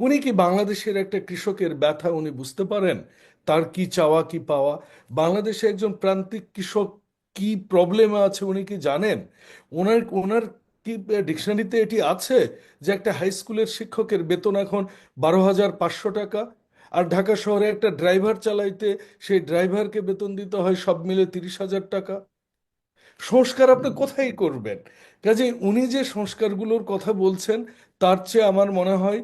উনি কি বাংলাদেশের একটা কৃষকের ব্যথা উনি বুঝতে পারেন? তার কি চাওয়া, কি পাওয়া? বাংলাদেশে একজন প্রান্তিক কৃষক কি প্রবলেমে আছে উনি কি জানেন? ওনার ওনার কি ডিকশনারিতে এটি আছে যে একটা হাই স্কুলের শিক্ষকের বেতন এখন বারো হাজার পাঁচশো টাকা আর ঢাকা শহরে একটা ড্রাইভার চালাইতে সেই ড্রাইভারকে বেতন দিতে হয় সব মিলে তিরিশ হাজার টাকা। সংস্কার আপনি কোথায় করবেন? কাজে উনি যে সংস্কারগুলোর কথা বলছেন তার চেয়ে আমার মনে হয়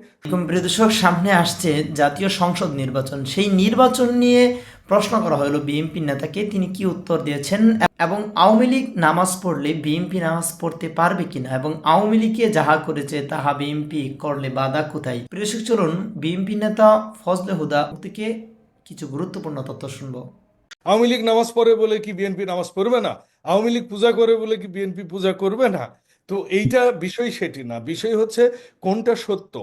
প্রিয় দর্শক সামনে আসছে জাতীয় সংসদ নির্বাচন। সেই নির্বাচন নিয়ে প্রশ্ন করা হলো বিএনপি নেতাকে তিনি কি উত্তর দিয়েছেন? এবং আওয়ামী লীগ নামাজ পড়লে বিএনপি নামাজ পড়তে পারবে কিনা? এবং আওয়ামী লীগে যাহা করেছে তাহা বিএনপি করলে বাধা কোথায়? প্রিয় চলুন বিএনপি নেতা ফজলে হুদা থেকে কিছু গুরুত্বপূর্ণ তথ্য শুনব। আওয়ামী লীগ নামাজ পড়ে বলে কি বিএনপি নামাজ পড়বে না? আওয়ামী লীগ পূজা করে বলে কি বিএনপি পূজা করবে না? তো এইটা বিষয় সেটি না। বিষয় হচ্ছে কোনটা সত্য,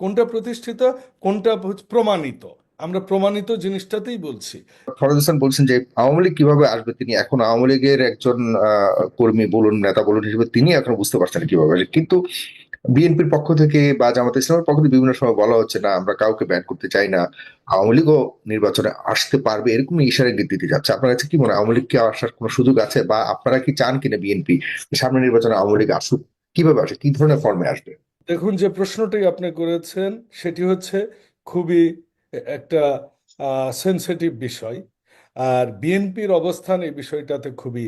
কোনটা প্রতিষ্ঠিত, কোনটা প্রমাণিত। আমরা প্রমাণিত জিনিসটাতেই বলছি। ফরহাদ হোসেন বলছেন যে আওয়ামী লীগ কীভাবে আসবে? তিনি এখন আওয়ামী লীগের একজন কর্মী বলুন, নেতা বলুন হিসেবে তিনি এখন বুঝতে পারছেন কীভাবে কিন্তু বিএনপির পক্ষ থেকে বা জামাত ইসলামের পক্ষ থেকে বিভিন্ন সময় বলা হচ্ছে, না, আমরা কাউকে ব্যান করতে চাই না। আওয়ামী লীগও নির্বাচনে আসতে পারবে। এরকম ইশারা ইঙ্গিত দিতে যাচ্ছে। আপনার কাছে কি মনে হয়, আওয়ামী লীগ কি আসার কোনো সুযোগ আছে? বা আপনারা কি চান কিনা বিএনপি সামনে নির্বাচনে আওয়ামী লীগ আসুক? কীভাবে আসে? কি ধরনের ফর্মে আসবে? দেখুন, যে প্রশ্নটি আপনি করেছেন, সেটি হচ্ছে খুবই একটা সেনসিটিভ বিষয়। আর বিএনপির অবস্থান এই বিষয়টাতে খুবই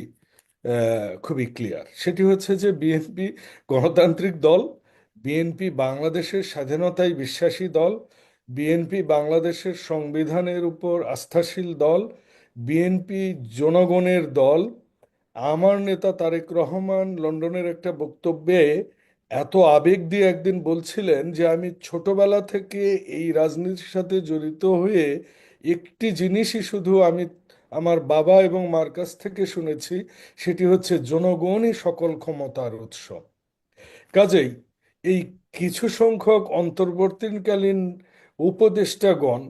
খুবই ক্লিয়ার সেটি হচ্ছে যে বিএনপি গণতান্ত্রিক দল বিএনপি বাংলাদেশের স্বাধীনতায় বিশ্বাসী দল বিএনপি বাংলাদেশের সংবিধানের উপর আস্থাশীল দল বিএনপি জনগণের দল। আমার নেতা তারেক রহমান লন্ডনের একটা বক্তব্যে এত আবেগ দিয়ে একদিন বলছিলেন যে, আমি ছোটবেলা থেকে এই রাজনীতির সাথে জড়িত হয়ে একটি জিনিসই শুধু আমি আমার বাবা এবং মার কাছ থেকে শুনেছি, সেটি হচ্ছে জনগণই সকল ক্ষমতার উৎস। কাজেই এই কিছু সংখ্যক অন্তর্বর্তীকালীন উপদেষ্টাগণ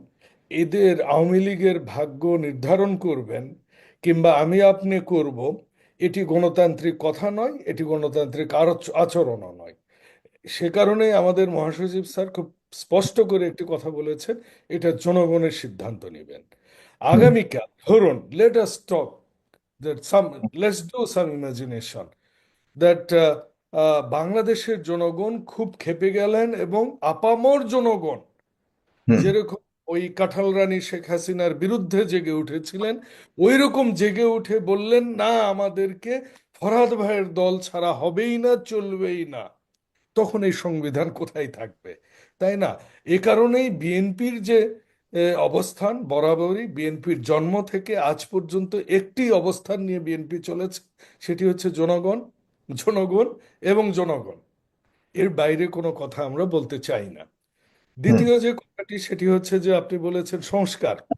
এদের আওয়ামী লীগের ভাগ্য নির্ধারণ করবেন কিংবা আমি আপনি করব এটি গণতান্ত্রিক কথা নয় এটি গণতান্ত্রিক আচরণও নয়। সে কারণে আমাদের মহাসচিব স্যার খুব স্পষ্ট করে একটি কথা বলেছেন এটা জনগণের সিদ্ধান্ত নেবেন। আগামীকাল ধরুন let us talk that some some imagination that uh, uh, বাংলাদেশের জনগণ খুব ক্ষেপে গেলেন এবং আপামর জনগণ যেরকম ওই কাঁঠাল রানী শেখ হাসিনার বিরুদ্ধে জেগে উঠেছিলেন ওই রকম জেগে উঠে বললেন না আমাদেরকে ফরহাদ ভাইয়ের দল ছাড়া হবেই না চলবেই না। তখন এই সংবিধান কোথায় থাকবে? তাই না? এ কারণেই বিএনপির যে অবস্থান বরাবরই বিএনপির জন্ম থেকে আজ পর্যন্ত একটি অবস্থান নিয়ে বিএনপি চলেছে সেটি হচ্ছে জনগণ। জনগণ এবং জনগণ। এর বাইরে কোনো কথা আমরা বলতে চাই না। দ্বিতীয় যে কথাটি, সেটি হচ্ছে যে আপনি বলেছেন সংস্কার।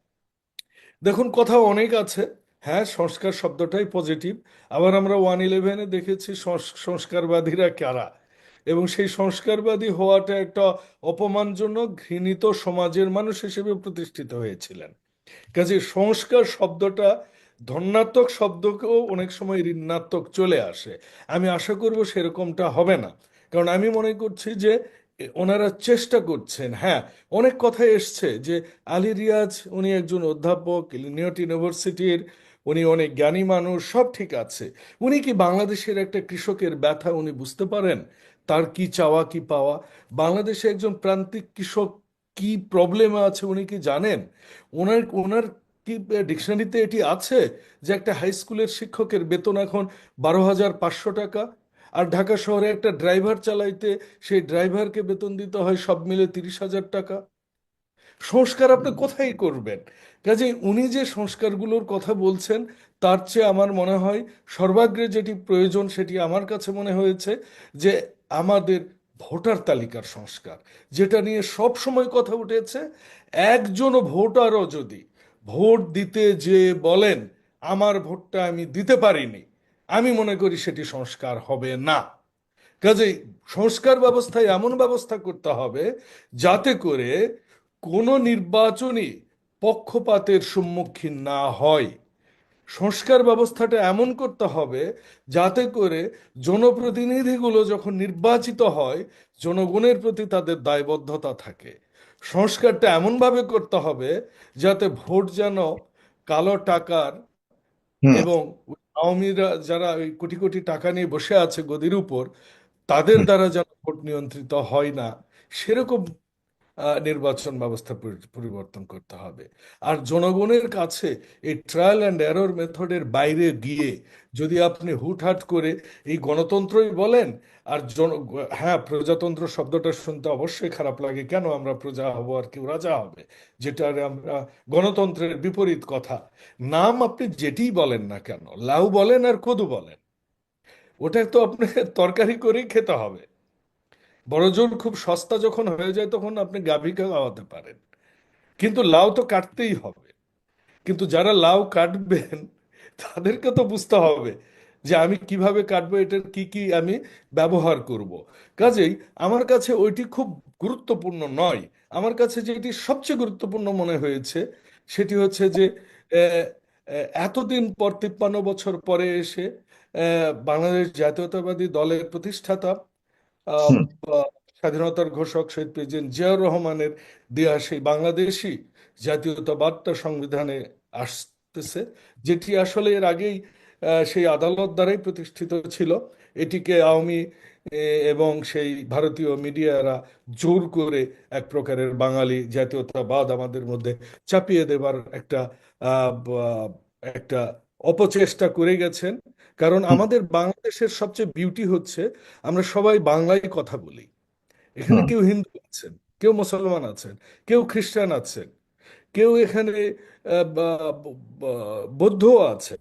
দেখুন কথা অনেক আছে। হ্যাঁ সংস্কার শব্দটাই পজিটিভ আবার আমরা ওয়ান ইলেভেনে দেখেছি সংস- সংস্কারবাদীরা কারা? এবং সেই সংস্কারবাদী হওয়াটা একটা অপমানজনক, ঘৃণিত সমাজের মানুষ হিসেবে প্রতিষ্ঠিত হয়েছিলেন। কাজে সংস্কার শব্দটা ধন্যাত্মক শব্দকেও অনেক সময় ঋণাত্মক চলে আসে। আমি আশা করব সেরকমটা হবে না। কারণ আমি মনে করছি যে ওনারা চেষ্টা করছেন। হ্যাঁ অনেক কথা এসছে যে, আলী রিয়াজ উনি একজন অধ্যাপক ইলিনিয়ট ইউনিভার্সিটির, উনি অনেক জ্ঞানী মানুষ, সব ঠিক আছে। উনি কি বাংলাদেশের একটা কৃষকের ব্যথা উনি বুঝতে পারেন? তার কি চাওয়া, কি পাওয়া? বাংলাদেশে একজন প্রান্তিক কৃষক কি প্রবলেমে আছে উনি কি জানেন? ওনার ওনার কি ডিকশনারিতে এটি আছে যে একটা হাই স্কুলের শিক্ষকের বেতন এখন বারো হাজার পাঁচশো টাকা? আর ঢাকা শহরে একটা ড্রাইভার চালাইতে সেই ড্রাইভারকে বেতন দিতে হয় সব মিলে তিরিশ হাজার টাকা? সংস্কার আপনি কোথায় করবেন? কাজে উনি যে সংস্কারগুলোর কথা বলছেন, তার চেয়ে আমার মনে হয় সর্বাগ্রে যেটি প্রয়োজন সেটি আমার কাছে মনে হয়েছে যে আমাদের ভোটার তালিকার সংস্কার, যেটা নিয়ে সব সময় কথা উঠেছে। একজন ভোটারও যদি ভোট দিতে যে বলেন, আমার ভোটটা আমি দিতে পারিনি। আমি মনে করি সেটি সংস্কার হবে না। কাজেই সংস্কার ব্যবস্থায় এমন ব্যবস্থা করতে হবে যাতে করে কোনো নির্বাচনই পক্ষপাতের সম্মুখীন না হয়। সংস্কার ব্যবস্থাটা এমন করতে হবে যাতে করে জনপ্রতিনিধিগুলো যখন নির্বাচিত হয়, জনগণের প্রতি তাদের দায়বদ্ধতা থাকে। সংস্কারটা এমনভাবে করতে হবে যাতে ভোট যেন কালো টাকার এবং আওয়ামীরা যারা ওই কোটি কোটি টাকা নিয়ে বসে আছে গদির উপর তাদের দ্বারা যেন ভোট নিয়ন্ত্রিত হয় না। সেরকম নির্বাচন ব্যবস্থা পরিবর্তন করতে হবে। আর জনগণের কাছে এই ট্রায়াল অ্যান্ড এরর মেথডের বাইরে গিয়ে যদি আপনি হুটহাট করে এই গণতন্ত্রই বলেন, আর জন হ্যাঁ প্রজাতন্ত্র শব্দটা শুনতে অবশ্যই খারাপ লাগে, কেন আমরা প্রজা হব আর কেউ রাজা হবে? যেটা আমরা গণতন্ত্রের বিপরীত কথা। নাম আপনি যেটিই বলেন না কেন, লাউ বলেন আর কদু বলেন ওটা তো আপনি তরকারি করেই খেতে হবে। বড়জোর খুব সস্তা যখন হয়ে যায় তখন আপনি গাভীকে খাওয়াতে পারেন। কিন্তু লাউ তো কাটতেই হবে। কিন্তু যারা লাউ কাটবেন, তাদেরকে তো বুঝতে হবে যে আমি কীভাবে কাটবো, এটার কি কি আমি ব্যবহার করব। কাজেই আমার কাছে ওইটি খুব গুরুত্বপূর্ণ নয়। আমার কাছে যেটি সবচেয়ে গুরুত্বপূর্ণ মনে হয়েছে, সেটি হচ্ছে যে এতদিন পর তিপ্পান্ন বছর পরে এসে বাংলাদেশ জাতীয়তাবাদী দলের প্রতিষ্ঠাতা স্বাধীনতার ঘোষক শহীদ প্রেসিডেন্ট জিয়াউর রহমানের দেয়া সেই বাংলাদেশি জাতীয়তাবাদটা সংবিধানে আসতেছে যেটি আসলে এর আগেই সেই আদালত দ্বারাই প্রতিষ্ঠিত ছিল। এটিকে আওয়ামী এবং সেই ভারতীয় মিডিয়ারা জোর করে এক প্রকারের বাঙালি জাতীয়তাবাদ আমাদের মধ্যে চাপিয়ে দেবার একটা একটা অপচেষ্টা করে গেছেন। কারণ আমাদের বাংলাদেশের সবচেয়ে বিউটি হচ্ছে আমরা সবাই বাংলায় কথা বলি। এখানে কেউ হিন্দু আছেন কেউ মুসলমান আছেন কেউ খ্রিস্টান আছেন কেউ এখানে বৌদ্ধ আছে।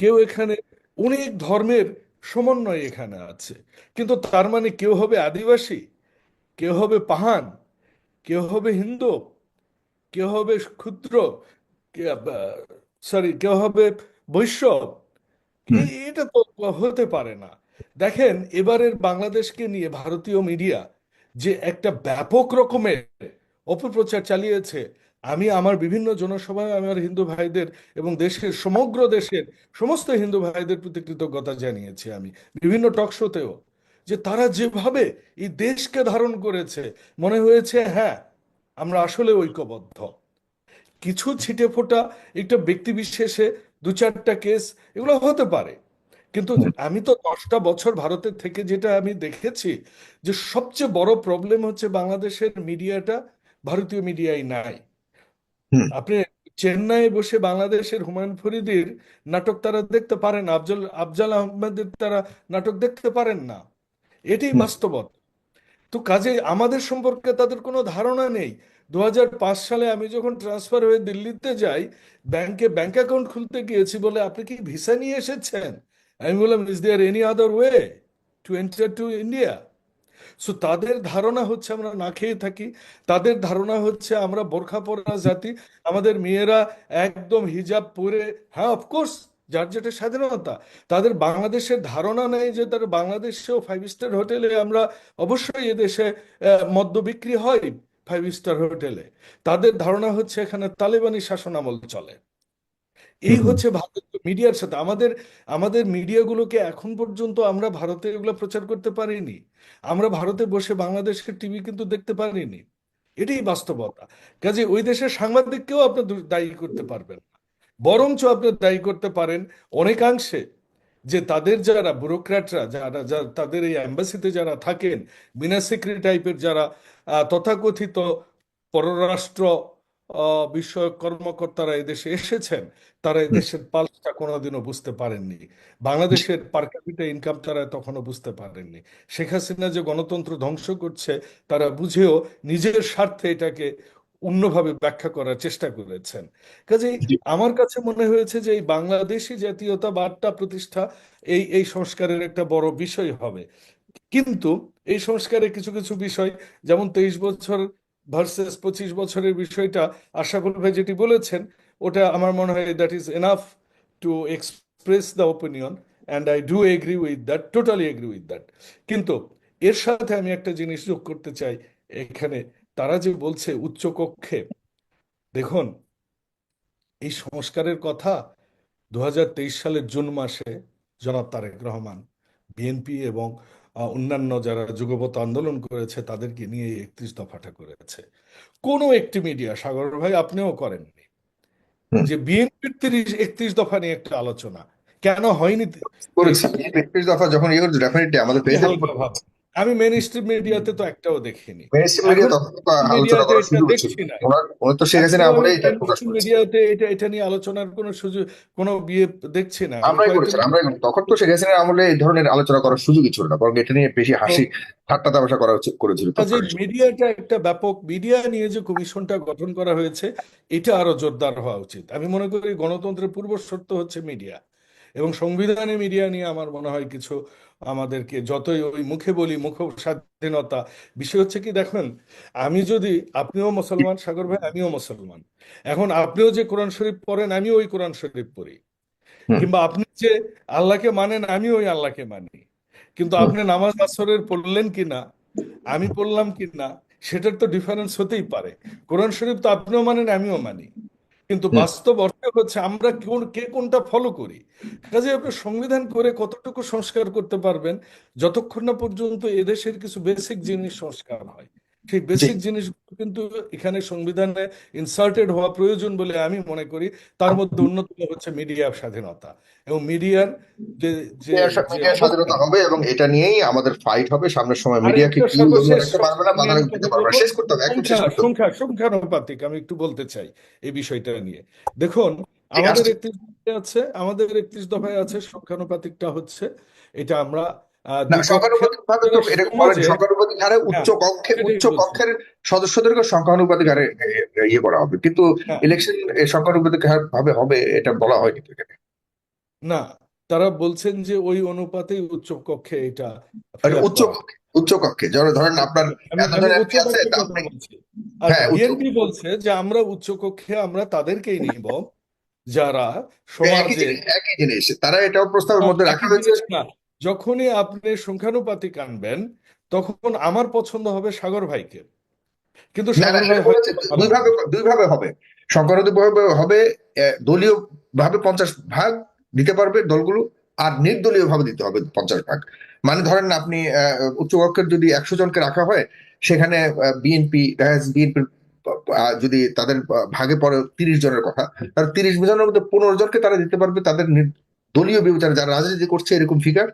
কেউ এখানে অনেক ধর্মের সমন্বয় এখানে আছে। কিন্তু তার মানে কেউ হবে আদিবাসী কেউ হবে পাহান কেউ হবে হিন্দু কেউ হবে ক্ষুদ্র সরি কেউ হবে হুম। এটা তো হতে পারে না। দেখেন এবারের বাংলাদেশকে নিয়ে ভারতীয় মিডিয়া যে একটা ব্যাপক রকমের অপপ্রচার চালিয়েছে আমি আমার বিভিন্ন জনসভায় আমার হিন্দু ভাইদের এবং দেশের সমগ্র দেশের সমস্ত হিন্দু ভাইদের প্রতি কৃতজ্ঞতা জানিয়েছি আমি বিভিন্ন টক শোতেও যে তারা যেভাবে এই দেশকে ধারণ করেছে মনে হয়েছে হ্যাঁ আমরা আসলে ঐক্যবদ্ধ। কিছু ছিটে ফোটা একটা ব্যক্তি বিশেষে দু চারটা কেস এগুলো হতে পারে। কিন্তু আমি তো দশটা বছর ভারতের থেকে যেটা আমি দেখেছি যে সবচেয়ে বড় প্রবলেম হচ্ছে বাংলাদেশের মিডিয়াটা ভারতীয় মিডিয়ায় নাই। আপনি চেন্নাইয়ে বসে বাংলাদেশের হুমায়ুন ফরিদির নাটক তারা দেখতে পারেন আফজল আফজাল আহমেদের তারা নাটক দেখতে পারেন না। এটাই বাস্তবতা। তো কাজে আমাদের সম্পর্কে তাদের কোনো ধারণা নেই। দু সালে আমি যখন ট্রান্সফার হয়ে দিল্লিতে যাই ব্যাংকে ব্যাংক অ্যাকাউন্ট খুলতে গিয়েছি বলে আপনি কি ভিসা নিয়ে এসেছেন? আমি বললাম is there any other way to enter to India so তাদের ধারণা হচ্ছে আমরা না খেয়ে থাকি। তাদের ধারণা হচ্ছে আমরা বোরখা পরা জাতি। আমাদের মেয়েরা একদম হিজাব পরে হ্যাঁ অফকোর্স যার যেটা স্বাধীনতা। তাদের বাংলাদেশের ধারণা নেই যে তার বাংলাদেশেও ফাইভ স্টার হোটেলে আমরা অবশ্যই এদেশে মদ্য বিক্রি হয়। ফাইভ স্টার হোটেলে। তাদের ধারণা হচ্ছে এখানে তালেবানি শাসনামল চলে। এই হচ্ছে ভারতীয় মিডিয়ার সাথে। আমাদের আমাদের মিডিয়াগুলোকে এখন পর্যন্ত আমরা ভারতে এগুলো প্রচার করতে পারিনি। আমরা ভারতে বসে বাংলাদেশের টিভি কিন্তু দেখতে পারিনি। এটাই বাস্তবতা। কাজে ওই দেশের সাংবাদিককেও আপনি দায়ী করতে পারবেন না। বরঞ্চ আপনি দায়ী করতে পারেন অনেকাংশে যে তাদের যারা ব্যুরোক্র্যাটরা যারা যারা তাদের এই অ্যাম্বাসিতে যারা থাকেন বিনা সেক্রেটারি টাইপের যারা তথাকথিত পররাষ্ট্র বিষয়ক কর্মকর্তারা এদেশে এসেছেন। তারা এদেশের পালসটা কোনোদিনও বুঝতে পারেননি। বাংলাদেশের পার ক্যাপিটা ইনকাম তারা তখনও বুঝতে পারেননি। শেখ হাসিনা যে গণতন্ত্র ধ্বংস করছে তারা বুঝেও নিজের স্বার্থে এটাকে অন্যভাবে ব্যাখ্যা করার চেষ্টা করেছেন। কাজেই জি। আমার কাছে মনে হয়েছে যে এই বাংলাদেশি জাতীয়তাবাদটা প্রতিষ্ঠা এই এই সংস্কারের একটা বড় বিষয় হবে। কিন্তু এই সংস্কারে কিছু কিছু বিষয়, যেমন তেইশ বছর ভার্সেস পঁচিশ বছরের বিষয়টা, আশাকুল ভাই যেটি বলেছেন, ওটা আমার মনে হয় that is enough to express the opinion and I do agree with that totally agree with that কিন্তু এর সাথে আমি একটা জিনিস যোগ করতে চাই এখানে, তারা যে বলছে উচ্চকক্ষে দেখুন, এই সংস্কারের কথা দু হাজার তেইশ সালের জুন মাসে জনাব তারেক রহমান, বিএনপি এবং অন্যান্য যারা যুগপথ আন্দোলন করেছে তাদেরকে নিয়ে এই একত্রিশ দফাটা করেছে। কোনো একটি মিডিয়া সাগর ভাই আপনিও করেননি। যে বিএনপির তিরিশ একত্রিশ দফা নিয়ে একটা আলোচনা কেন হয়নি করেছি একত্রিশ দফা যখন আমাদের। আমি মেন স্ট্রিম মিডিয়াতে তো একটাও দেখিনি। মেনস্ট্রিম মিডিয়া তো আলোচনা মিডিয়াতে করার এটা সুযোগ ছিল ওনার ওনার তো শেখ হাসিনা আমলে এটা প্রকাশ করেছে। মিডিয়াতে এটা এটা নিয়ে আলোচনার কোনো সুযোগ কোনো বিয়ে দেখছি না। আমরাই আমরাই তখন তো শেখ হাসিনার আমলে এই ধরনের আলোচনা করার সুযোগই ছিল না বরং এটা নিয়ে বেশি হাসি ঠাট্টা তামাশা করা করেছিল সময়। মিডিয়াটা একটা ব্যাপক মিডিয়া নিয়ে যে কমিশনটা গঠন করা হয়েছে এটা আরও জোরদার হওয়া উচিত। আমি মনে করি গণতন্ত্রের পূর্ব শর্ত হচ্ছে মিডিয়া এবং সংবিধানে মিডিয়া নিয়ে আমার মনে হয় কিছু আমাদেরকে যতই ওই মুখে বলি মুখ স্বাধীনতা বিষয় হচ্ছে কি দেখেন আমি যদি আপনিও মুসলমান সাগর ভাই আমিও মুসলমান। এখন আপনিও যে কোরআন শরীফ পড়েন আমিও ওই কোরআন শরীফ পড়ি। কিংবা আপনি যে আল্লাহকে মানেন আমি ওই আল্লাহকে মানি। কিন্তু আপনি নামাজ আসরের পড়লেন কিনা আমি পড়লাম কিনা সেটার তো ডিফারেন্স হতেই পারে। কোরআন শরীফ তো আপনিও মানেন আমিও মানি। কিন্তু বাস্তব অর্থে হচ্ছে আমরা কোন কে কোনটা ফলো করি? কাজে আপনি সংবিধান করে কতটুকু সংস্কার করতে পারবেন যতক্ষণ না পর্যন্ত এদেশের কিছু বেসিক জিনিস সংস্কার হয়। সেই বেসিক জিনিস কিন্তু এখানে সংবিধানে ইনসার্টেড হওয়া প্রয়োজন বলে আমি মনে করি। তার মধ্যে অন্যতম হচ্ছে মিডিয়া স্বাধীনতা। এবং মিডিয়ার যে যে মিডিয়ার স্বা- যে মিডিয়ার স্বাধীনতা হবে এবং এটা নিয়েই আমাদের ফাইট হবে। সামনের সময় মিডিয়াকে শেষ করতে হবে সংখ্যা সংখ্যানুপাতিক আমি একটু বলতে চাই এই বিষয়টা নিয়ে। দেখুন আমাদের একত্রিশ দফায় আছে। আমাদের একত্রিশ দফায় আছে সংখ্যানুপাতিকটা হচ্ছে এটা আমরা না সংখ্যানুপাতিক ভাবে তো এটা বলেন সংখ্যানুপাতিক হারে উচ্চ হ্যাঁ কক্ষে উচ্চ কক্ষের সদস্যদেরকে সংখ্যানুপাতিক হারে ইয়ে করা হবে। কিন্তু হ্যাঁ। ইলেকশন সংখ্যানুপাতিক হার ভাবে হবে এটা বলা হয়নি তো এখানে। না তারা বলছেন যে ওই অনুপাতেই উচ্চ কক্ষে এটা উচ্চ কক্ষে উচ্চ কক্ষে। ধরেন আপনার আর হ্যাঁ বিএনপি বলছে যে আমরা উচ্চ কক্ষে আমরা তাদেরকেই নিব যারা সমাজে একই জিনিস। তারা এটাও প্রস্তাবের মধ্যে রাখা হয়েছে না। যখনই আপনি সংখ্যানুপাতিক আনবেন তখন আমার পছন্দ হবে সাগর ভাইকে। কিন্তু না না সাগর ভাই এটা বলেছে হয়তো দুই ভাবে দুই ভাবে হবে। হবে দলীয় ভাবে পঞ্চাশ ভাগ দিতে পারবে দলগুলো আর নির্দলীয় ভাবে দিতে হবে পঞ্চাশ ভাগ। মানে ধরেন আপনি উচ্চকক্ষের যদি একশো জনকে রাখা হয় সেখানে বিএনপি বিএনপির যদি তাদের ভাগে পড়ে তিরিশ জনের কথা তার তিরিশ জনের মধ্যে পনেরো জনকে তারা দিতে পারবে তাদের দলীয় বিবেচনা যারা রাজনীতি করছে এরকম ফিগার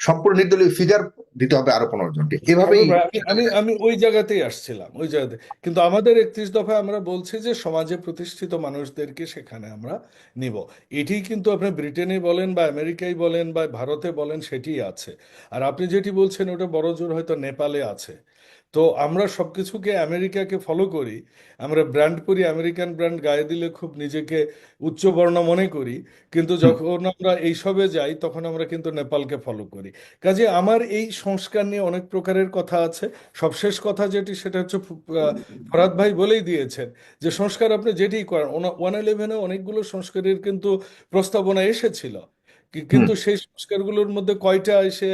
সম্পূর্ণ নির্দলীয় ফিগার দিতে হবে আরও পনেরো জনকে। এভাবেই আমি আমি ওই জায়গাতেই আসছিলাম ওই জায়গাতে। কিন্তু আমাদের একত্রিশ দফায় আমরা বলছি যে সমাজে প্রতিষ্ঠিত মানুষদেরকে সেখানে আমরা নিব। এটি কিন্তু আপনি ব্রিটেনে বলেন বা আমেরিকায় বলেন বা ভারতে বলেন সেটি আছে। আর আপনি যেটি বলছেন ওটা বড় জোর হয়তো নেপালে আছে। তো আমরা সব কিছুকে আমেরিকাকে ফলো করি আমরা ব্র্যান্ড করি আমেরিকান ব্র্যান্ড গায়ে দিলে খুব নিজেকে উচ্চ বর্ণ মনে করি কিন্তু যখন আমরা এইসবে যাই তখন আমরা কিন্তু নেপালকে ফলো করি। কাজে আমার এই সংস্কার নিয়ে অনেক প্রকারের কথা আছে। সবশেষ কথা যেটি সেটা হচ্ছে ফরাদ ভাই বলেই দিয়েছেন যে সংস্কার আপনি যেটি করেন ওয়ান ইলেভেনে অনেকগুলো সংস্কারের কিন্তু প্রস্তাবনা এসেছিল। কিন্তু সেই সংস্কারগুলোর মধ্যে কয়টা এসে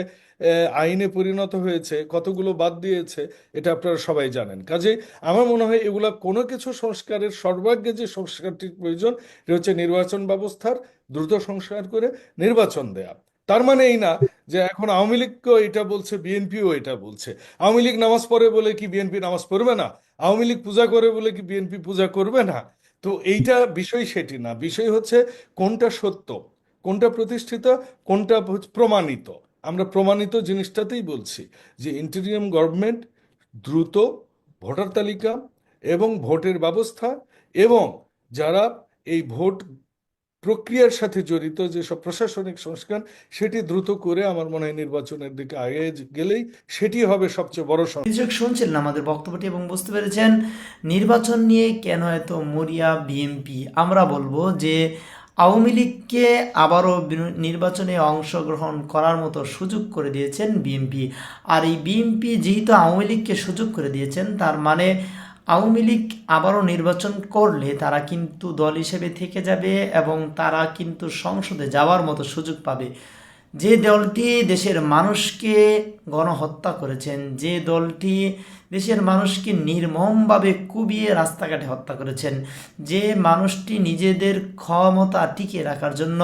আইনে পরিণত হয়েছে, কতগুলো বাদ দিয়েছে, এটা আপনারা সবাই জানেন। কাজে আমার মনে হয় এগুলা কোনো কিছু সংস্কারের সর্বাগ্রে যে সংস্কারটির প্রয়োজন, এটা হচ্ছে নির্বাচন ব্যবস্থার দ্রুত সংস্কার করে নির্বাচন দেয়া। তার মানে এই না যে এখন আওয়ামী লীগকেও এটা বলছে, বিএনপিও এটা বলছে। আওয়ামী লীগ নামাজ পড়ে বলে কি বিএনপি নামাজ পড়বে না? আওয়ামী লীগ পূজা করে বলে কি বিএনপি পূজা করবে না? তো এইটা বিষয় সেটি না। বিষয় হচ্ছে কোনটা সত্য, কোনটা প্রতিষ্ঠিত, কোনটা প্রমাণিত। আমরা প্রমাণিত জিনিসটাতেই বলছি যে ইন্টেরিয়াম গভর্নমেন্ট দ্রুত ভোটার তালিকা এবং ভোটের ব্যবস্থা এবং যারা এই ভোট প্রক্রিয়ার সাথে জড়িত যেসব প্রশাসনিক সংস্কার, সেটি দ্রুত করে আমার মনে হয় নির্বাচনের দিকে আগে গেলেই সেটি হবে সবচেয়ে বড় কৃষক শুনছিলেন আমাদের বক্তব্যটি এবং বুঝতে পেরেছেন, নির্বাচন নিয়ে কেন এত মরিয়া বিএনপি? আমরা বলব যে আওয়ামী লীগকে আবারও নির্বাচনে অংশগ্রহণ করার মতো সুযোগ করে দিয়েছেন বিএনপি। আর এই বিএনপি যেহেতু আওয়ামী লীগকে সুযোগ করে দিয়েছেন, তার মানে আওয়ামী লীগ আবারও নির্বাচন করলে তারা কিন্তু দল হিসেবে থেকে যাবে এবং তারা কিন্তু সংসদে যাওয়ার মতো সুযোগ পাবে। যে দলটি দেশের মানুষকে গণহত্যা করেছেন, যে দলটি দেশের মানুষকে নির্মমভাবে কুবিয়ে রাস্তাঘাটে হত্যা করেছেন, যে মানুষটি নিজেদের ক্ষমতা টিকিয়ে রাখার জন্য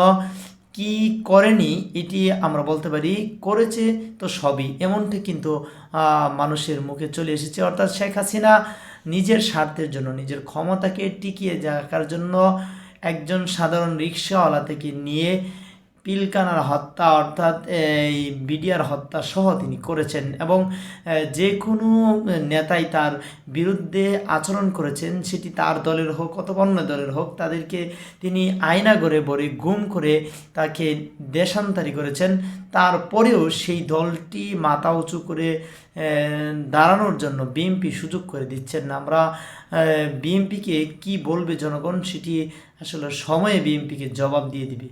কি করেনি, এটি আমরা বলতে পারি করেছে তো সবই। এমনটি কিন্তু মানুষের মুখে চলে এসেছে। অর্থাৎ শেখ হাসিনা নিজের স্বার্থের জন্য, নিজের ক্ষমতাকে টিকিয়ে রাখার জন্য একজন সাধারণ রিক্সাওয়ালা থেকে নিয়ে পিলকানার হত্যা, অর্থাৎ, এই বিডিআর হত্যা সহ তিনি করেছেন এবং যে কোনো নেতাই তার বিরুদ্ধে আচরণ করেছেন, সেটি তার দলের হোক অথবা অন্য দলের হোক, তাদেরকে তিনি আয়না করে বলে গুম করে তাকে দেশান্তরী করেছেন। তারপরেও সেই দলটি মাথা উঁচু করে দাঁড়ানোর জন্য বিএনপি সুযোগ করে দিচ্ছেন না। আমরা বিএনপিকে কি বলবে জনগণ, সেটি আসলে সময়ে বিএনপিকে জবাব দিয়ে দিবে।